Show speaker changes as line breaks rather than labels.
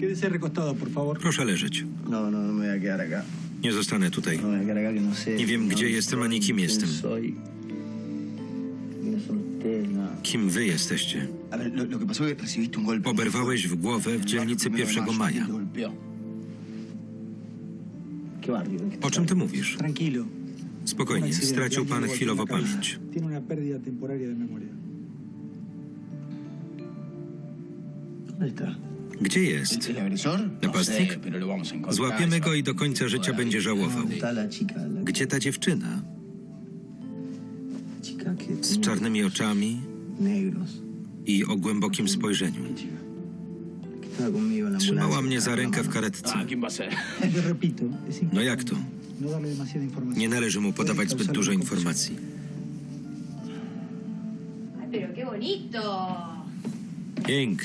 Quédese recostado, por favor.
Proszę leżeć.
No, no, no me voy a quedar acá.
Nie zostanę tutaj.
No me voy a quedar acá que no sé.
Nie wiem,
no
gdzie jestem, ani kim jestem.
soy. ¿Quiénes son ustedes? Nada.
Kim wy jesteście?
A ver, lo, lo que pasó es que recibiste un golpe.
Oberwałeś w głowę w dzielnicy 1 maja.
Te golpeó. ¿Qué barrio? ¿En qué
O czym ty mówisz?
Tranquilo.
Spokojnie, stracił pan chwilowo pamięć.
Tiene una pérdida temporaria de memoria.
¿Dónde está?
Gdzie jest? Napastnik? Złapiemy go i do końca życia będzie żałował. Gdzie ta dziewczyna? Z czarnymi oczami i o głębokim spojrzeniu. Trzymała mnie za rękę w karetce. No jak to? Nie należy mu podawać zbyt dużo informacji.
Ay,